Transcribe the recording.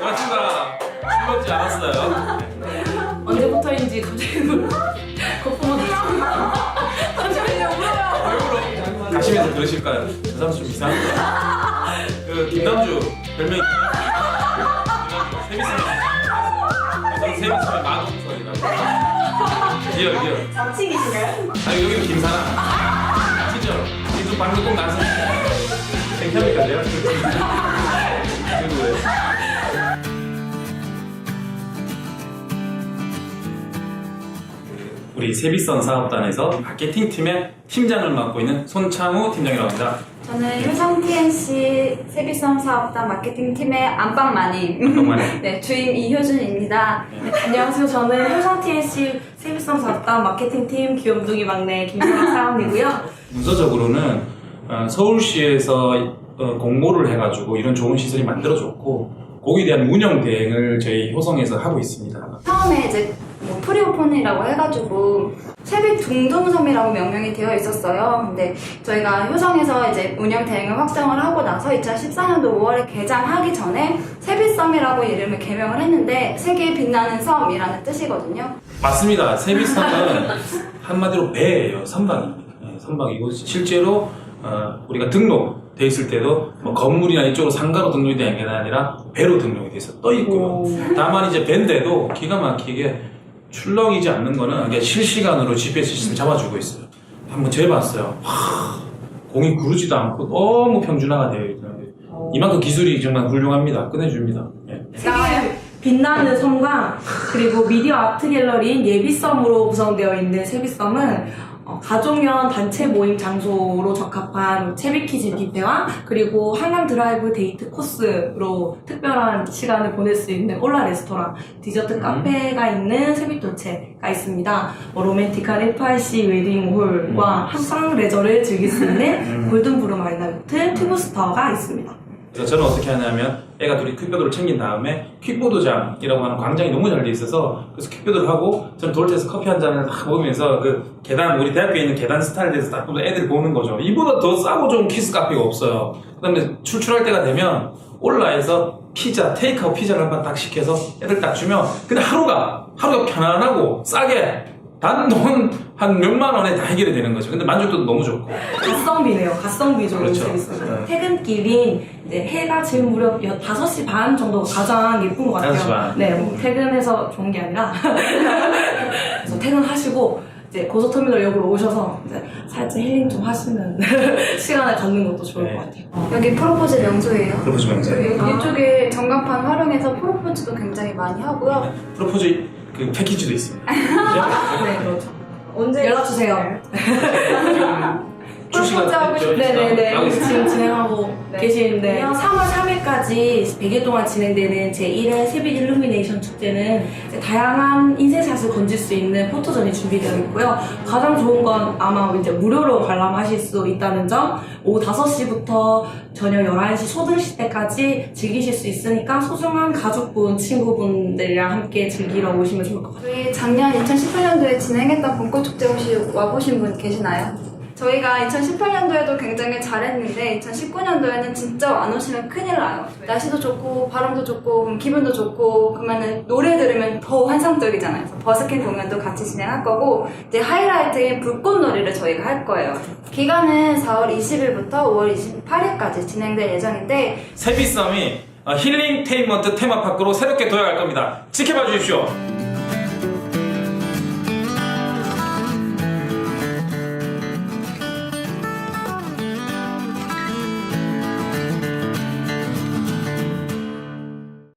고맙습니다. 즐겁지 않았어요. 언제부터인지 갑자기 물- 거품을 잠시만요 울어요 왜 울어? 가시면서 그러실까요? 저 사람 좀 이상한데. 그 김남주 별명이 김남주 세미스님. 저는 세미스님 마동석이라고. 리얼 리얼. 자칭이신가요? 아니 여기는 김사나. 진짜로. 이거 방금 꼭 나서. 생각합니까 내가? 우리 세비선 사업단에서 마케팅 팀의 팀장을 맡고 있는 손창우 팀장이라고 합니다. 저는 효성 TNC 세비섬 사업단 마케팅 팀의 안방마님 안방마님. 네, 주임 이효준입니다. 안녕하세요 저는 효성 TNC 세비성 사업단 마케팅팀 귀염둥이 막내 김선아 사원이고요 문서적으로는 어, 서울시에서 어, 공모를 해가지고 이런 좋은 시설이 만들어졌고 거기에 대한 운영 대행을 저희 효성에서 하고 있습니다. 처음에 이제 뭐 프리오픈이라고 해가지고 세빛 둥둥섬이라고 명명이 되어 있었어요. 근데 저희가 효성에서 이제 운영 대행을 확정을 하고 나서 2014년도 5월에 개장하기 전에 세빛섬이라고 이름을 개명을 했는데 세계에 빛나는 섬이라는 뜻이거든요. 맞습니다. 세비섬은 한마디로 배예요. 선박입니다. 네, 선박이고 실제로 어, 우리가 등록 돼 있을 때도 뭐 건물이나 이쪽으로 상가로 등록이 된게 아니라 배로 등록이 돼 있어 떠 있고요. 다만 이제 배인데도 기가 막히게 출렁이지 않는 거는 이게 실시간으로 GPS 시스템 잡아주고 있어요. 한번 재봤어요. 와, 공이 구르지도 않고 너무 평준화가 되어 있더라고요. 이만큼 기술이 정말 훌륭합니다. 끝내줍니다. 예. 빛나는 섬과 그리고 미디어 아트 갤러리인 예비섬으로 구성되어 있는 세비섬은 어, 가족연 단체 모임 장소로 적합한 채비키즈 뷔페와 그리고 한강 드라이브 데이트 코스로 특별한 시간을 보낼 수 있는 올라 레스토랑, 디저트 카페가 있는 세비도체가 있습니다. 뭐 로맨틱한 FRC 웨딩홀과 한강 레저를 즐길 수 있는 골든브루 마리나 요트 튜브스타가 있습니다. 그래서 저는 어떻게 하냐면 애가 둘이 퀵보드를 챙긴 다음에 퀵보드장이라고 하는 광장이 너무 잘 돼 있어서 그래서 퀵보드를 하고 저는 돌에서 커피 한 잔을 딱 먹으면서 그 계단 우리 대학교에 있는 계단 스타일에 대해서 딱 보면 애들 보는 거죠. 이보다 더 싸고 좋은 키스 카페가 없어요. 그 다음에 출출할 때가 되면 올라에서 피자 테이크아웃 피자를 한 번 딱 시켜서 애들 딱 주면 근데 하루가 하루가 편안하고 싸게 단돈 한 몇만 원에 다 해결이 되는 거죠 근데 만족도도 너무 좋고 가성비네요. 가성비적으로 그렇죠. 재밌어요. 네. 퇴근길인 이제 해가 지금 무렵 여- 5시 반 정도가 가장 예쁜 것 같아요. 5시 반. 네, 뭐 퇴근해서 좋은 게 아니라 그래서 퇴근하시고 이제 고속터미널역으로 오셔서 이제 살짝 힐링 좀 하시는 시간을 갖는 것도 좋을 네. 것 같아요. 여기 프로포즈 명소예요. 프로포즈 명세 여기 이쪽에 전광판 활용해서 프로포즈도 굉장히 많이 하고요. 프로포즈 그 패키지도 있습니다 네, 그렇죠. 언제 연락 주세요. 프로포즈 하고? 싶- 네네네. 하고 있습니다. 지금 진행하고 네. 계시는데 안녕. 3월 3일까지 100일 동안 진행되는 제1회 세빛 일루미네이션 축제는 이제 다양한 인생샷을 건질 수 있는 포토전이 준비되어 있고요. 가장 좋은 건 아마 이제 무료로 관람하실 수 있다는 점, 오후 5시부터 저녁 11시 소등시 때까지 즐기실 수 있으니까 소중한 가족분, 친구분들이랑 함께 즐기러 오시면 좋을 것 같아요. 저희 작년 2018년도에 진행했던 봄꽃축제 혹시 와보신 분 계시나요? 저희가 2018년도에도 굉장히 잘했는데 2019년도에는 진짜 안 오시면 큰일 나요. 날씨도 좋고 바람도 좋고 기분도 좋고 그러면은 노래 들으면 더 환상적이잖아요. 버스킹 공연도 같이 진행할 거고 이제 하이라이트인 불꽃놀이를 저희가 할 거예요. 기간은 4월 20일부터 5월 28일까지 진행될 예정인데 세비썸이 어, 힐링 테이먼트 테마파크로 새롭게 도약할 겁니다. 지켜봐 주십시오.